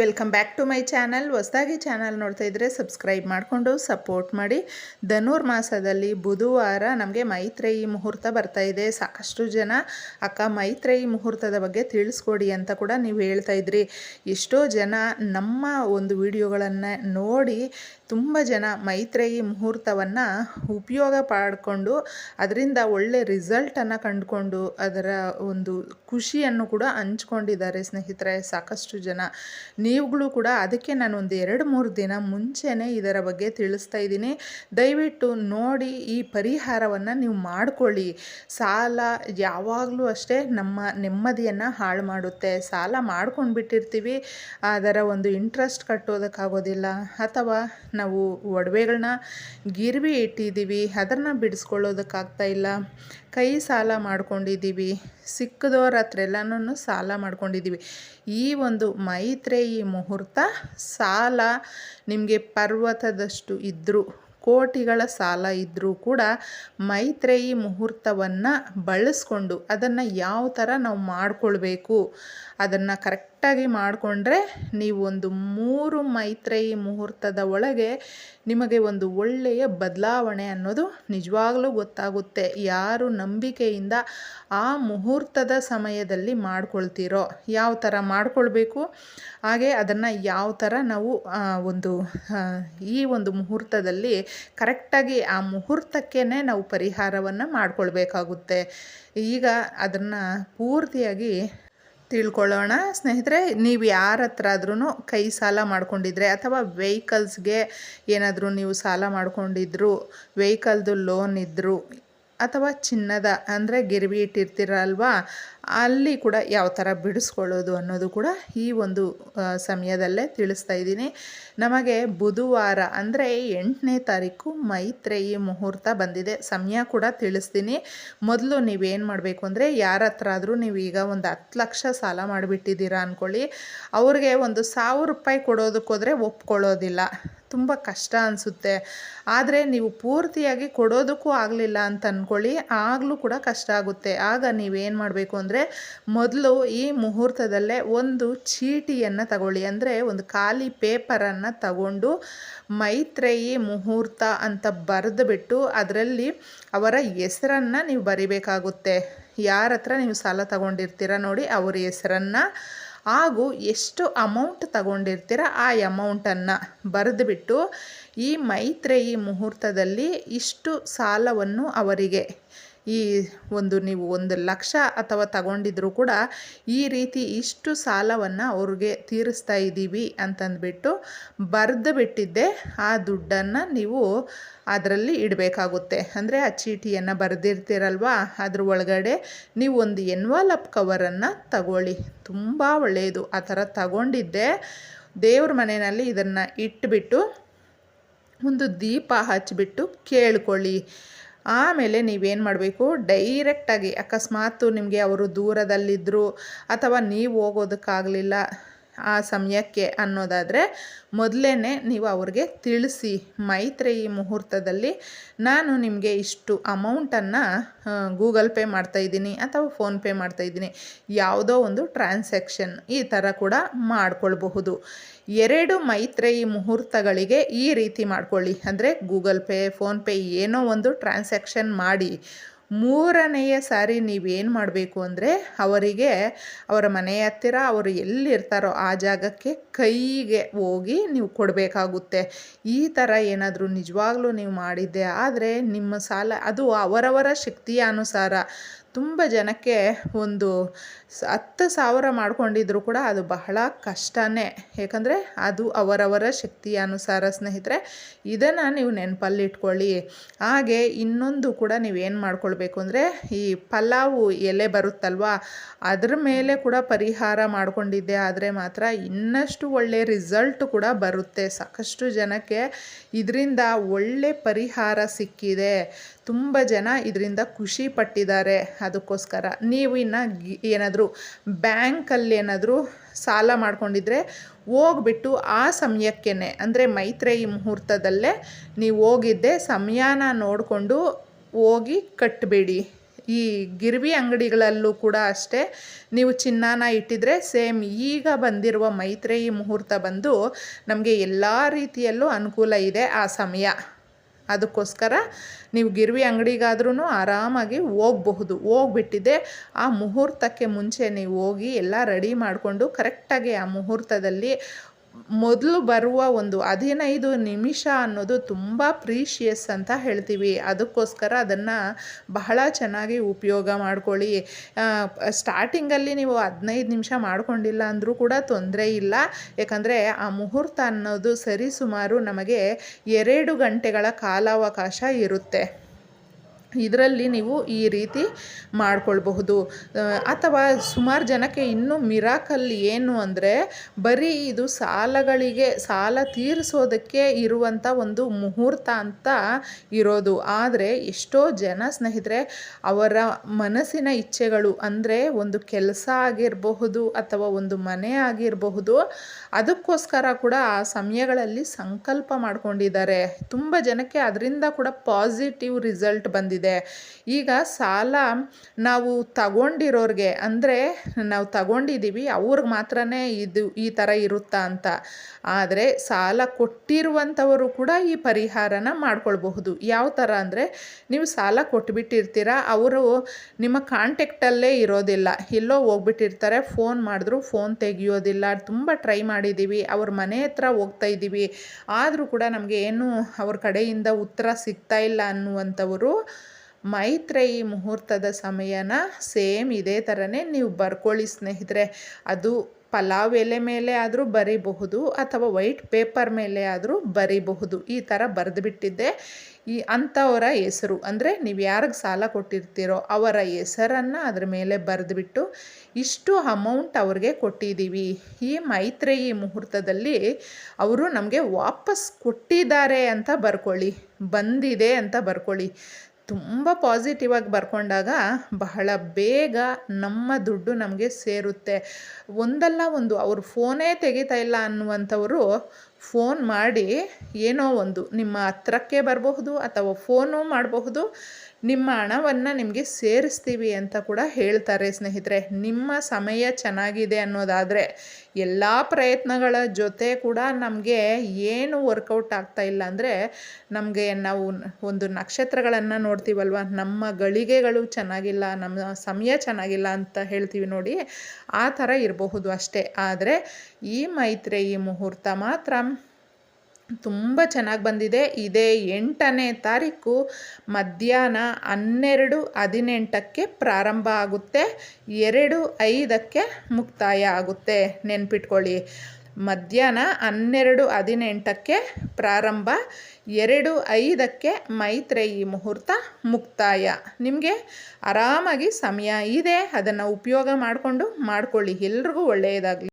Welcome back to my channel. ಹೊಸದಾಗಿ channel ನೋಡ್ತಾ ಇದ್ದರೆ ಸಬ್ಸ್ಕ್ರೈಬ್ ಮಾಡಿಕೊಂಡು ಸಪೋರ್ಟ್ ಮಾಡಿ. ಧನುರ್ಮಾಸದಲ್ಲಿ ಬುಧವಾರ ನಮಗೆ ಮೈತ್ರೇಯಿ ಮುಹೂರ್ತ ಬರ್ತಾ ಇದೆ. ಸಾಕಷ್ಟು ಜನ, ಅಕ್ಕ, ಮೈತ್ರೇಯಿ ಮುಹೂರ್ತದ ಬಗ್ಗೆ ತಿಳಿಸ್ಕೊಡಿ ಅಂತ ಕೂಡ ನೀವು ಹೇಳ್ತಾ ಇದ್ರಿ. ಎಷ್ಟೋ ಜನ ನಮ್ಮ ಒಂದು ವಿಡಿಯೋಗಳನ್ನು ನೋಡಿ ತುಂಬ ಜನ ಮೈತ್ರೇಯಿ ಮುಹೂರ್ತವನ್ನು ಉಪಯೋಗ ಪಡ್ಕೊಂಡು ಅದರಿಂದ ಒಳ್ಳೆ ರಿಸಲ್ಟನ್ನು ಕಂಡುಕೊಂಡು ಅದರ ಒಂದು ಖುಷಿಯನ್ನು ಕೂಡ ಹಂಚ್ಕೊಂಡಿದ್ದಾರೆ ಸ್ನೇಹಿತರೆ. ಸಾಕಷ್ಟು ಜನ. ನೀವುಗಳು ಕೂಡ ಅದಕ್ಕೆ ನಾನು ಒಂದು ಎರಡು ಮೂರು ದಿನ ಮುಂಚೆನೇ ಇದರ ಬಗ್ಗೆ ತಿಳಿಸ್ತಾ ಇದ್ದೀನಿ. ದಯವಿಟ್ಟು ನೋಡಿ ಈ ಪರಿಹಾರವನ್ನು ನೀವು ಮಾಡಿಕೊಳ್ಳಿ. ಸಾಲ ಯಾವಾಗಲೂ ಅಷ್ಟೇ ನಮ್ಮ ನೆಮ್ಮದಿಯನ್ನು ಹಾಳು ಮಾಡುತ್ತೆ. ಸಾಲ ಮಾಡ್ಕೊಂಡು ಬಿಟ್ಟಿರ್ತೀವಿ ಅದರ ಒಂದು ಇಂಟ್ರೆಸ್ಟ್ ಕಟ್ಟೋದಕ್ಕಾಗೋದಿಲ್ಲ. ಅಥವಾ ನಾವು ಒಡವೆಗಳನ್ನ ಗಿರ್ವಿ ಇಟ್ಟಿದ್ದೀವಿ, ಅದನ್ನು ಬಿಡಿಸ್ಕೊಳ್ಳೋದಕ್ಕಾಗ್ತಾ ಇಲ್ಲ. ಕೈ ಸಾಲ ಮಾಡ್ಕೊಂಡಿದ್ದೀವಿ, ಸಿಕ್ಕದವ್ರ ಹತ್ರ ಎಲ್ಲನೂ ಸಾಲ ಮಾಡ್ಕೊಂಡಿದ್ದೀವಿ. ಈ ಒಂದು ಮೈತ್ರೇಯಿ ಮುಹೂರ್ತ ಸಾಲ ನಿಮಗೆ ಪರ್ವತದಷ್ಟು ಇದ್ದರೂ ಕೋಟಿಗಳ ಸಾಲ ಇದ್ದರೂ ಕೂಡ ಮೈತ್ರೇಯಿ ಮುಹೂರ್ತವನ್ನು ಬಳಸ್ಕೊಂಡು ಅದನ್ನು ಯಾವ ಥರ ನಾವು ಮಾಡಿಕೊಳ್ಬೇಕು? ಅದನ್ನು ಕರೆಕ್ಟಾಗಿ ಮಾಡಿಕೊಂಡ್ರೆ ನೀವು ಒಂದು ಮೂರು ಮೈತ್ರೇಯಿ ಮುಹೂರ್ತದ ಒಳಗೆ ನಿಮಗೆ ಒಂದು ಒಳ್ಳೆಯ ಬದಲಾವಣೆ ಅನ್ನೋದು ನಿಜವಾಗ್ಲೂ ಗೊತ್ತಾಗುತ್ತೆ. ಯಾರು ನಂಬಿಕೆಯಿಂದ ಆ ಮುಹೂರ್ತದ ಸಮಯದಲ್ಲಿ ಮಾಡ್ಕೊಳ್ತೀರೋ, ಯಾವ ಥರ ಮಾಡ್ಕೊಳ್ಬೇಕು, ಹಾಗೆ ಅದನ್ನು ಯಾವ ಥರ ನಾವು ಒಂದು ಈ ಒಂದು ಮುಹೂರ್ತದಲ್ಲಿ ಕರೆಕ್ಟಾಗಿ ಆ ಮುಹೂರ್ತಕ್ಕೇ ನಾವು ಪರಿಹಾರವನ್ನು ಮಾಡಿಕೊಳ್ಬೇಕಾಗುತ್ತೆ. ಈಗ ಅದನ್ನು ಪೂರ್ತಿಯಾಗಿ ತಿಳ್ಕೊಳ್ಳೋಣ. ಸ್ನೇಹಿತರೆ, ನೀವು ಯಾರ ಹತ್ರ ಆದ್ರೂ ಕೈ ಸಾಲ ಮಾಡ್ಕೊಂಡಿದ್ರೆ ಅಥವಾ ವೆಹಿಕಲ್ಸ್ಗೆ ಏನಾದರೂ ನೀವು ಸಾಲ ಮಾಡ್ಕೊಂಡಿದ್ರು ವೆಹಿಕಲ್ದು ಲೋನ್ ಇದ್ದರು ಅಥವಾ ಚಿನ್ನದ ಅಂದರೆ ಗಿರ್ವಿ ಇಟ್ಟಿರ್ತೀರಲ್ವಾ, ಅಲ್ಲಿ ಕೂಡ ಯಾವ ಥರ ಬಿಡಿಸ್ಕೊಳ್ಳೋದು ಅನ್ನೋದು ಕೂಡ ಈ ಒಂದು ಸಮಯದಲ್ಲೇ ತಿಳಿಸ್ತಾ ಇದ್ದೀನಿ. ನಮಗೆ ಬುಧವಾರ ಅಂದರೆ ಎಂಟನೇ ತಾರೀಕು ಮೈತ್ರೇಯಿ ಮುಹೂರ್ತ ಬಂದಿದೆ. ಸಮಯ ಕೂಡ ತಿಳಿಸ್ತೀನಿ. ಮೊದಲು ನೀವೇನು ಮಾಡಬೇಕು ಅಂದರೆ ಯಾರ ಹತ್ರ ಆದರೂ ನೀವು ಈಗ ಒಂದು ಹತ್ತು ಲಕ್ಷ ಸಾಲ ಮಾಡಿಬಿಟ್ಟಿದ್ದೀರಾ ಅಂದ್ಕೊಳ್ಳಿ ಅವ್ರಿಗೆ ಒಂದು ಸಾವಿರ ರೂಪಾಯಿ ಕೊಡೋದಕ್ಕೋದ್ರೆ ಒಪ್ಕೊಳ್ಳೋದಿಲ್ಲ. ತುಂಬ ಕಷ್ಟ ಅನಿಸುತ್ತೆ. ಆದರೆ ನೀವು ಪೂರ್ತಿಯಾಗಿ ಕೊಡೋದಕ್ಕೂ ಆಗಲಿಲ್ಲ ಅಂತ ಅಂದ್ಕೊಳ್ಳಿ ಆಗಲೂ ಕೂಡ ಕಷ್ಟ ಆಗುತ್ತೆ. ಆಗ ನೀವೇನು ಮಾಡಬೇಕು ಅಂದರೆ, ಮೊದಲು ಈ ಮುಹೂರ್ತದಲ್ಲೇ ಒಂದು ಚೀಟಿಯನ್ನು ತಗೊಳ್ಳಿ. ಅಂದರೆ ಒಂದು ಖಾಲಿ ಪೇಪರನ್ನು ತಗೊಂಡು ಮೈತ್ರೇಯಿ ಮುಹೂರ್ತ ಅಂತ ಬರೆದುಬಿಟ್ಟು ಅದರಲ್ಲಿ ಅವರ ಹೆಸರನ್ನು ನೀವು ಬರಿಬೇಕಾಗುತ್ತೆ. ಯಾರ ಹತ್ರ ನೀವು ಸಾಲ ತಗೊಂಡಿರ್ತೀರ ನೋಡಿ, ಅವ್ರ ಹೆಸರನ್ನು ಹಾಗೂ ಎಷ್ಟು ಅಮೌಂಟ್ ತಗೊಂಡಿರ್ತೀರ ಆ ಅಮೌಂಟನ್ನು ಬರೆದುಬಿಟ್ಟು ಈ ಮೈತ್ರೇಯಿ ಮುಹೂರ್ತದಲ್ಲಿ ಇಷ್ಟು ಸಾಲವನ್ನು ಅವರಿಗೆ ಈ ಒಂದು ನೀವು ಒಂದು ಲಕ್ಷ ಅಥವಾ ತಗೊಂಡಿದ್ರೂ ಕೂಡ ಈ ರೀತಿ ಇಷ್ಟು ಸಾಲವನ್ನು ಅವ್ರಿಗೆ ತೀರಿಸ್ತಾ ಇದ್ದೀವಿ ಅಂತಂದ್ಬಿಟ್ಟು ಬರೆದು ಬಿಟ್ಟಿದ್ದೆ. ಆ ದುಡ್ಡನ್ನು ನೀವು ಅದರಲ್ಲಿ ಇಡಬೇಕಾಗುತ್ತೆ. ಅಂದರೆ ಆ ಚೀಟಿಯನ್ನು ಬರೆದಿರ್ತೀರಲ್ವ? ಅದ್ರ ಒಳಗಡೆ ನೀವು ಒಂದು ಎನ್ವಾಲಪ್ ಕವರನ್ನು ತಗೊಳ್ಳಿ. ತುಂಬ ಒಳ್ಳೆಯದು. ಆ ಥರ ತಗೊಂಡಿದ್ದೆ. ದೇವ್ರ ಮನೆಯಲ್ಲಿ ಇದನ್ನು ಇಟ್ಬಿಟ್ಟು ಒಂದು ದೀಪ ಹಚ್ಚಿಬಿಟ್ಟು ಕೇಳ್ಕೊಳ್ಳಿ. ಆಮೇಲೆ ನೀವೇನು ಮಾಡಬೇಕು? ಡೈರೆಕ್ಟಾಗಿ ಅಕಸ್ಮಾತು ನಿಮಗೆ ಅವರು ದೂರದಲ್ಲಿದ್ದರು ಅಥವಾ ನೀವು ಹೋಗೋದಕ್ಕಾಗಲಿಲ್ಲ ಆ ಸಮಯಕ್ಕೆ ಅನ್ನೋದಾದರೆ ಮೊದಲೇ ನೀವು ಅವ್ರಿಗೆ ತಿಳಿಸಿ ಮೈತ್ರೇಯಿ ಮುಹೂರ್ತದಲ್ಲಿ ನಾನು ನಿಮಗೆ ಇಷ್ಟು ಅಮೌಂಟನ್ನು ಗೂಗಲ್ ಪೇ ಮಾಡ್ತಾಯಿದ್ದೀನಿ ಅಥವಾ ಫೋನ್ಪೇ ಮಾಡ್ತಾಯಿದ್ದೀನಿ ಯಾವುದೋ ಒಂದು ಟ್ರಾನ್ಸಾಕ್ಷನ್ ಈ ಥರ ಕೂಡ ಮಾಡಿಕೊಳ್ಬಹುದು. ಎರಡು ಮೈತ್ರೇಯಿ ಮುಹೂರ್ತಗಳಿಗೆ ಈ ರೀತಿ ಮಾಡ್ಕೊಳ್ಳಿ. ಅಂದರೆ ಗೂಗಲ್ ಪೇ ಫೋನ್ಪೇ ಏನೋ ಒಂದು ಟ್ರಾನ್ಸಾಕ್ಷನ್ ಮಾಡಿ ಮೂರನೆಯ ಸಾರಿ ನೀವೇನು ಮಾಡಬೇಕು ಅಂದರೆ ಅವರಿಗೆ ಅವರ ಮನೆಯ ಹತ್ತಿರ ಅವರು ಎಲ್ಲಿರ್ತಾರೋ ಆ ಜಾಗಕ್ಕೆ ಕೈಗೆ ಹೋಗಿ ನೀವು ಕೊಡಬೇಕಾಗುತ್ತೆ. ಈ ಥರ ಏನಾದರೂ ನಿಜವಾಗ್ಲೂ ನೀವು ಮಾಡಿದ್ದೆ ಆದರೆ ನಿಮ್ಮ ಸಾಲ ಅದು ಅವರವರ ಶಕ್ತಿಯ ಅನುಸಾರ. ತುಂಬ ಜನಕ್ಕೆ ಒಂದು ಹತ್ತು ಸಾವಿರ ಮಾಡ್ಕೊಂಡಿದ್ರು ಕೂಡ ಅದು ಬಹಳ ಕಷ್ಟನೇ. ಏಕೆಂದರೆ ಅದು ಅವರವರ ಶಕ್ತಿಯ ಅನುಸಾರ ಸ್ನೇಹಿತರೆ, ಇದನ್ನು ನೀವು ನೆನಪಲ್ಲಿಟ್ಕೊಳ್ಳಿ. ಹಾಗೆ ಇನ್ನೊಂದು ಕೂಡ ನೀವೇನು ಮಾಡ್ಕೊಳ್ಬೇಕು ಅಂದರೆ, ಈ ಪಲಾವು ಎಲೆ ಬರುತ್ತಲ್ವಾ, ಅದ್ರ ಮೇಲೆ ಕೂಡ ಪರಿಹಾರ ಮಾಡಿಕೊಂಡಿದ್ದೆ, ಆದರೆ ಮಾತ್ರ ಇನ್ನಷ್ಟು ಒಳ್ಳೆ ರಿಸಲ್ಟ್ ಕೂಡ ಬರುತ್ತೆ. ಸಾಕಷ್ಟು ಜನಕ್ಕೆ ಇದರಿಂದ ಒಳ್ಳೆ ಪರಿಹಾರ ಸಿಕ್ಕಿದೆ. ತುಂಬ ಜನ ಇದರಿಂದ ಖುಷಿ ಪಟ್ಟಿದ್ದಾರೆ. ಅದಕ್ಕೋಸ್ಕರ. ನೀವು ಇನ್ನು ಏನಾದರೂ ಬ್ಯಾಂಕಲ್ಲಿ ಏನಾದರೂ ಸಾಲ ಮಾಡ್ಕೊಂಡಿದ್ರೆ ಹೋಗ್ಬಿಟ್ಟು ಆ ಸಮಯಕ್ಕೇ ಅಂದರೆ ಮೈತ್ರೇಯಿ ಮುಹೂರ್ತದಲ್ಲೇ ನೀವು ಹೋಗಿದ್ದೆ ಸಮಯನ ನೋಡಿಕೊಂಡು ಹೋಗಿ ಕಟ್ಟಬೇಡಿ ಈ ಗಿರ್ವಿ ಅಂಗಡಿಗಳಲ್ಲೂ ಕೂಡ ಅಷ್ಟೇ, ನೀವು ಚಿನ್ನಾನ ಇಟ್ಟಿದ್ರೆ ಸೇಮ್ ಈಗ ಬಂದಿರುವ ಮೈತ್ರೇಯಿ ಮುಹೂರ್ತ ಬಂದು ನಮಗೆ ಎಲ್ಲ ರೀತಿಯಲ್ಲೂ ಅನುಕೂಲ ಇದೆ ಆ ಸಮಯ. ಅದಕ್ಕೋಸ್ಕರ ನೀವು ಗಿರ್ವಿ ಅಂಗಡಿಗಾದ್ರೂ ಆರಾಮಾಗಿ ಹೋಗಬಹುದು. ಹೋಗ್ಬಿಟ್ಟಿದೆ. ಆ ಮುಹೂರ್ತಕ್ಕೆ ಮುಂಚೆ ನೀವು ಹೋಗಿ ಎಲ್ಲ ರೆಡಿ ಮಾಡಿಕೊಂಡು ಕರೆಕ್ಟಾಗಿ ಆ ಮುಹೂರ್ತದಲ್ಲಿ ಮೊದಲು ಬರುವ ಒಂದು ಹದಿನೈದು ನಿಮಿಷ ಅನ್ನೋದು ತುಂಬ ಪ್ರೀಶಿಯಸ್ ಅಂತ ಹೇಳ್ತೀವಿ. ಅದಕ್ಕೋಸ್ಕರ ಅದನ್ನು ಬಹಳ ಚೆನ್ನಾಗಿ ಉಪಯೋಗ ಮಾಡ್ಕೊಳ್ಳಿ. ಸ್ಟಾರ್ಟಿಂಗಲ್ಲಿ ನೀವು ಹದಿನೈದು ನಿಮಿಷ ಮಾಡ್ಕೊಂಡಿಲ್ಲ ಅಂದರೂ ಕೂಡ ತೊಂದರೆ ಇಲ್ಲ. ಯಾಕಂದರೆ ಆ ಮುಹೂರ್ತ ಅನ್ನೋದು ಸರಿಸುಮಾರು ನಮಗೆ ಎರಡು ಗಂಟೆಗಳ ಕಾಲಾವಕಾಶ ಇರುತ್ತೆ. ಇದರಲ್ಲಿ ನೀವು ಈ ರೀತಿ ಮಾಡ್ಕೊಳ್ಬಹುದು. ಅಥವಾ ಸುಮಾರು ಜನಕ್ಕೆ ಇನ್ನೂ ಮಿರಾಕಲ್ ಏನು ಅಂದರೆ ಬರೀ ಇದು ಸಾಲಗಳಿಗೆ, ಸಾಲ ತೀರಿಸೋದಕ್ಕೆ ಇರುವಂಥ ಒಂದು ಮುಹೂರ್ತ ಅಂತ ಇರೋದು. ಆದರೆ ಎಷ್ಟೋ ಜನ ಸ್ನೇಹಿತರೆ, ಅವರ ಮನಸ್ಸಿನ ಇಚ್ಛೆಗಳು ಅಂದರೆ ಒಂದು ಕೆಲಸ ಆಗಿರಬಹುದು ಅಥವಾ ಒಂದು ಮನೆ ಆಗಿರಬಹುದು, ಅದಕ್ಕೋಸ್ಕರ ಕೂಡ ಆ ಸಮಯಗಳಲ್ಲಿ ಸಂಕಲ್ಪ ಮಾಡ್ಕೊಂಡಿದ್ದಾರೆ. ತುಂಬ ಜನಕ್ಕೆ ಅದರಿಂದ ಕೂಡ ಪಾಸಿಟಿವ್ ರಿಸಲ್ಟ್ ಬಂದಿದೆ. ಈಗ ಸಾಲ ನಾವು ತಗೊಂಡಿರೋರಿಗೆ, ಅಂದರೆ ನಾವು ತಗೊಂಡಿದ್ದೀವಿ ಅವ್ರಿಗೆ ಮಾತ್ರನೇ ಇದು ಈ ಥರ ಇರುತ್ತಾ ಅಂತ. ಆದರೆ ಸಾಲ ಕೊಟ್ಟಿರುವಂಥವರು ಕೂಡ ಈ ಪರಿಹಾರನ ಮಾಡ್ಕೊಳ್ಬಹುದು. ಯಾವ ಥರ ಅಂದರೆ, ನೀವು ಸಾಲ ಕೊಟ್ಬಿಟ್ಟಿರ್ತೀರ, ಅವರು ನಿಮ್ಮ ಕಾಂಟ್ಯಾಕ್ಟಲ್ಲೇ ಇರೋದಿಲ್ಲ. ಎಲ್ಲೋ ಹೋಗ್ಬಿಟ್ಟಿರ್ತಾರೆ, ಫೋನ್ ಮಾಡಿದ್ರು ಫೋನ್ ತೆಗಿಯೋದಿಲ್ಲ. ತುಂಬ ಟ್ರೈ ಮಾಡಿದ್ದೀವಿ ಅವ್ರ ಮನೆ ಹತ್ರ ಹೋಗ್ತಾ ಇದ್ದೀವಿ ಆದರೂ ಕೂಡ ನಮಗೆ ಏನು ಅವ್ರ ಕಡೆಯಿಂದ ಉತ್ತರ ಸಿಗ್ತಾ ಇಲ್ಲ ಅನ್ನುವಂಥವರು ಮೈತ್ರೇಯಿ ಮುಹೂರ್ತದ ಸಮಯನ ಸೇಮ್ ಇದೇ ಥರನೇ ನೀವು ಬರ್ಕೊಳ್ಳಿ ಸ್ನೇಹಿತರೆ. ಅದು ಪಲಾವ್ ಎಲೆ ಮೇಲೆ ಆದರೂ ಬರೀಬಹುದು ಅಥವಾ ವೈಟ್ ಪೇಪರ್ ಮೇಲೆ ಆದರೂ ಬರೀಬಹುದು. ಈ ಥರ ಬರೆದುಬಿಟ್ಟಿದ್ದೆ ಈ ಅಂಥವರ ಹೆಸರು. ಅಂದರೆ ನೀವು ಯಾರಿಗೆ ಸಾಲ ಕೊಟ್ಟಿರ್ತೀರೋ ಅವರ ಹೆಸರನ್ನು ಅದ್ರ ಮೇಲೆ ಬರೆದುಬಿಟ್ಟು ಇಷ್ಟು ಅಮೌಂಟ್ ಅವ್ರಿಗೆ ಕೊಟ್ಟಿದ್ದೀವಿ ಈ ಮೈತ್ರೇಯಿ ಮುಹೂರ್ತದಲ್ಲಿ ಅವರು ನಮಗೆ ವಾಪಸ್ ಕೊಟ್ಟಿದ್ದಾರೆ ಅಂತ ಬರ್ಕೊಳ್ಳಿ. ಬಂದಿದೆ ಅಂತ ಬರ್ಕೊಳ್ಳಿ. ತುಂಬ ಪಾಸಿಟಿವ್ ಆಗಿ ಬರ್ಕೊಂಡಾಗ ಬಹಳ ಬೇಗ ನಮ್ಮ ದುಡ್ಡು ನಮಗೆ ಸೇರುತ್ತೆ. ಒಂದಲ್ಲ ಒಂದು, ಅವರು ಫೋನೇ ತೆಗಿತಾ ಇಲ್ಲ ಅನ್ನುವಂಥವರು ಫೋನ್ ಮಾಡಿ ಏನೋ ಒಂದು, ನಿಮ್ಮ ಹತ್ರಕ್ಕೆ ಬರಬಹುದು ಅಥವಾ ಫೋನು ಮಾಡಬಹುದು. ನಿಮ್ಮ ಹಣವನ್ನು ನಿಮಗೆ ಸೇರಿಸ್ತೀವಿ ಅಂತ ಕೂಡ ಹೇಳ್ತಾರೆ ಸ್ನೇಹಿತರೆ. ನಿಮ್ಮ ಸಮಯ ಚೆನ್ನಾಗಿದೆ ಅನ್ನೋದಾದರೆ ಎಲ್ಲ ಪ್ರಯತ್ನಗಳ ಜೊತೆ ಕೂಡ ನಮಗೆ ಏನು ವರ್ಕೌಟ್ ಆಗ್ತಾ ಇಲ್ಲ ಅಂದರೆ ನಮಗೆ ನಾವು ಒಂದು ನಕ್ಷತ್ರಗಳನ್ನು ನೋಡ್ತೀವಲ್ವ? ನಮ್ಮ ಗಳಿಗೆಗಳು ಚೆನ್ನಾಗಿಲ್ಲ, ನಮ್ಮ ಸಮಯ ಚೆನ್ನಾಗಿಲ್ಲ ಅಂತ ಹೇಳ್ತೀವಿ ನೋಡಿ, ಆ ಥರ ಇರಬಹುದು ಅಷ್ಟೇ. ಆದರೆ ಈ ಮೈತ್ರಿ ಈ ಮುಹೂರ್ತ ಮಾತ್ರ ತುಂಬ ಚೆನ್ನಾಗಿ ಬಂದಿದೆ. ಇದೇ ಎಂಟನೇ ತಾರೀಕು ಮಧ್ಯಾಹ್ನ ಹನ್ನೆರಡು ಹದಿನೆಂಟಕ್ಕೆ ಪ್ರಾರಂಭ ಆಗುತ್ತೆ. ಎರಡು ಐದಕ್ಕೆ ಮುಕ್ತಾಯ ಆಗುತ್ತೆ. ನೆನ್ಪಿಟ್ಕೊಳ್ಳಿ. ಮಧ್ಯಾಹ್ನ ಹನ್ನೆರಡು ಹದಿನೆಂಟಕ್ಕೆ ಪ್ರಾರಂಭ, ಎರಡು ಐದಕ್ಕೆ ಮೈತ್ರೇಯಿ ಮುಹೂರ್ತ ಮುಕ್ತಾಯ. ನಿಮಗೆ ಆರಾಮಾಗಿ ಸಮಯ ಇದೆ. ಅದನ್ನು ಉಪಯೋಗ ಮಾಡಿಕೊಂಡು ಮಾಡ್ಕೊಳ್ಳಿ. ಎಲ್ರಿಗೂ ಒಳ್ಳೆಯದಾಗಲಿ.